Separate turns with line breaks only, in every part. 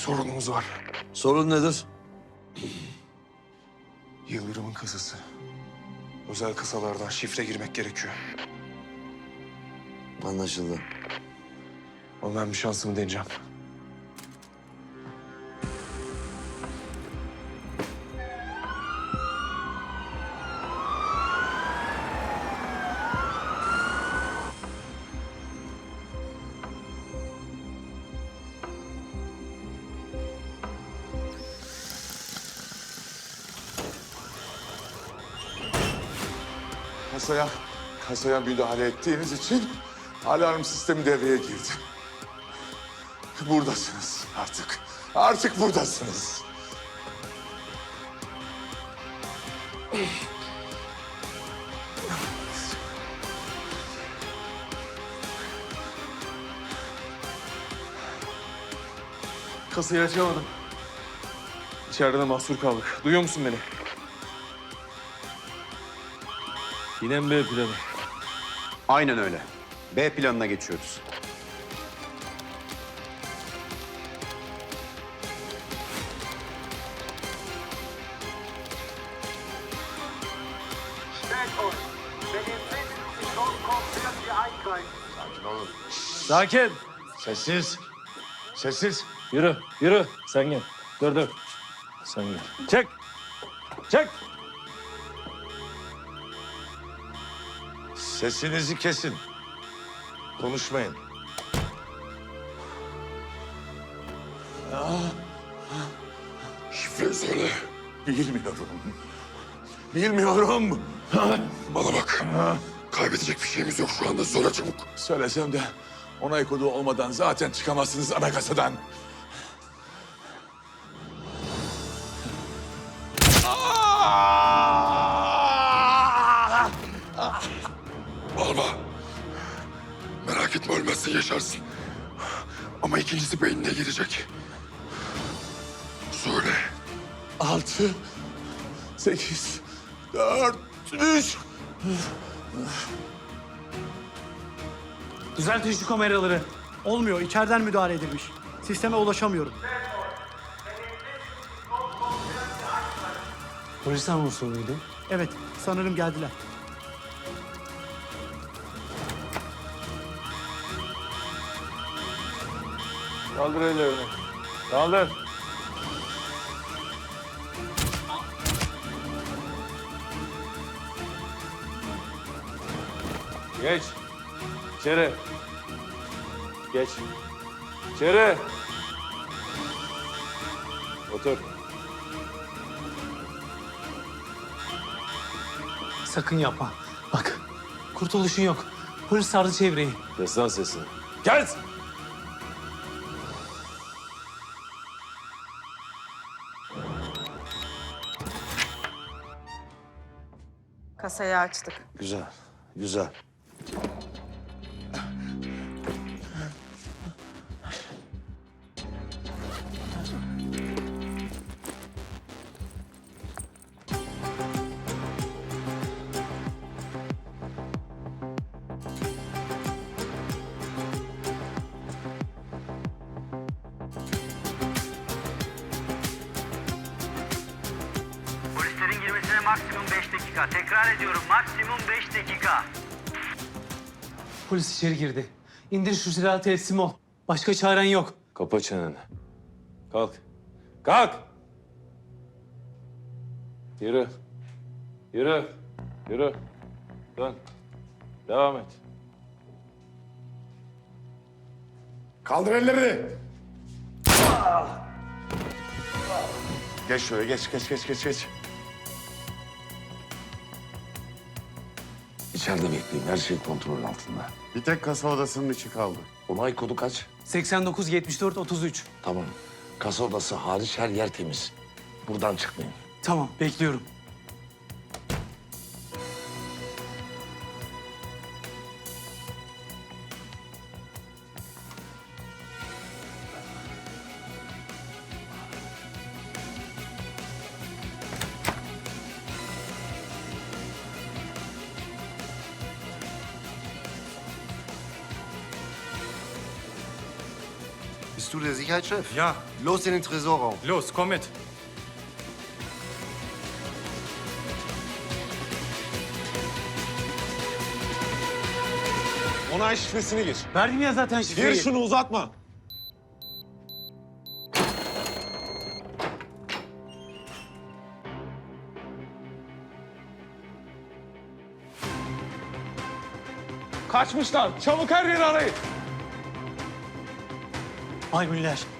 sorunumuz var.
Sorun nedir?
Yıldırım'ın kasası. Özel kasalardan şifre girmek gerekiyor.
Anlaşıldı.
Ama ben bir şansımı deneyeceğim.
Kasaya, kasaya müdahale ettiğiniz için alarm sistemi devreye girdi. Buradasınız artık. Artık buradasınız.
Kasayı açamadım. İçeride de mahsur kaldık. Duyuyor musun beni? Yine mi B planı?
Aynen öyle. B planına geçiyoruz.
Stellt euch, wenn ihr in 10 Minuten rauskommt, werden wir eingreifen.
Sakin.
Sessiz. Sessiz.
Yürü, yürü. Sen gel. Dur, dur. Sen gel. Çek. Çek.
Sesinizi kesin. Konuşmayın. Şifre söyle. Bilmiyorum. Bilmiyorum.
Bana bak. Kaybedecek bir şeyimiz yok şu anda. Söyle çabuk.
Söylesem de onay kodu olmadan zaten çıkamazsınız ana kasadan.
Alma. Etme ölmezsin yaşarsın. Ama ikincisi beynine girecek. Söyle.
Altı, sekiz, dört, üç.
Düzeltin şu kameraları. Olmuyor. içeriden müdahale edilmiş. Sisteme ulaşamıyorum.
Polis anonsu muydu?
Evet, sanırım geldiler.
Kaldır ellerini. Kaldır. Geç. İçeri. Geç. İçeri. Otur.
Sakın yapma. Bak, kurtuluşun yok. Polis sardı çevreyi.
Kes lan sesini. Kes!
Kasayı açtık.
Güzel, güzel.
Girmesine maksimum 5 dakika. Tekrar ediyorum maksimum 5 dakika.
Polis içeri girdi. İndir şu silahı teslim ol. Başka çaren yok.
Kapa çeneni. Kalk. Kalk! Yürü. Yürü. Yürü. Dön. Devam et.
Kaldır ellerini. Geç şöyle, geç, geç, geç, geç, geç.
İçeride bekleyin. Her şey kontrol altında.
Bir tek kasa odasının içi kaldı.
Onay kodu kaç?
89 74 33.
Tamam. Kasa odası hariç her yer temiz. Buradan çıkmayın.
Tamam, bekliyorum.
Bist du der Sicherheitschef?
Ja.
Los in den Tresorraum.
Los, komm mit.
Onay şifresini gir.
Verdim ya zaten şifreyi.
Gir şunu uzatma. Kaçmışlar. Çabuk her yeri arayın.
Maymunlar.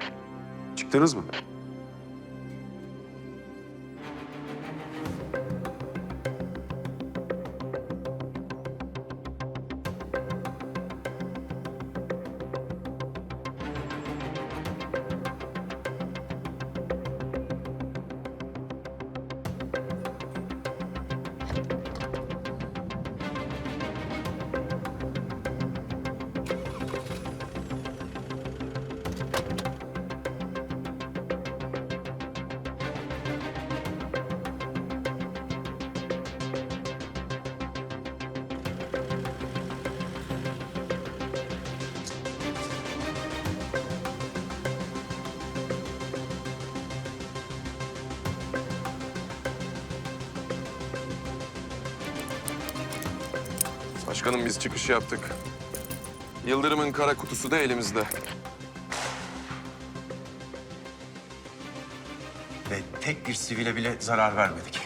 Çıktınız mı?
Başkanım biz çıkış yaptık. Yıldırım'ın kara kutusu da elimizde.
Ve tek bir sivile bile zarar vermedik.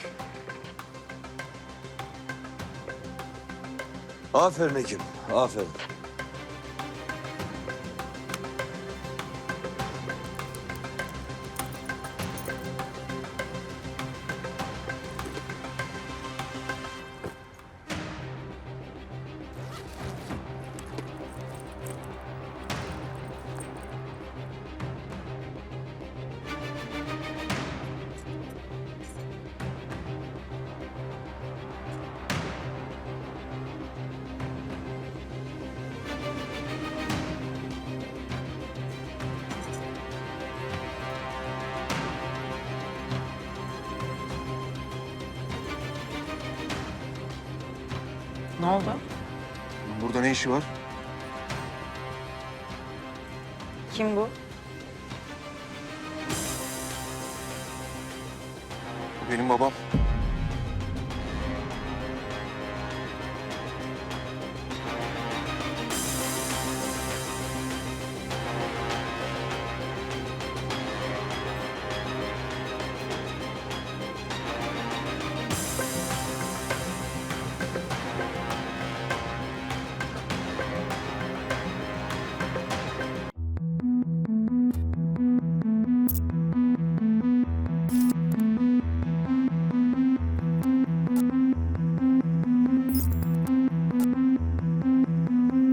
Aferin Ekim, aferin.
Ne oldu?
Burada ne işi var?
Kim bu?
Benim babam.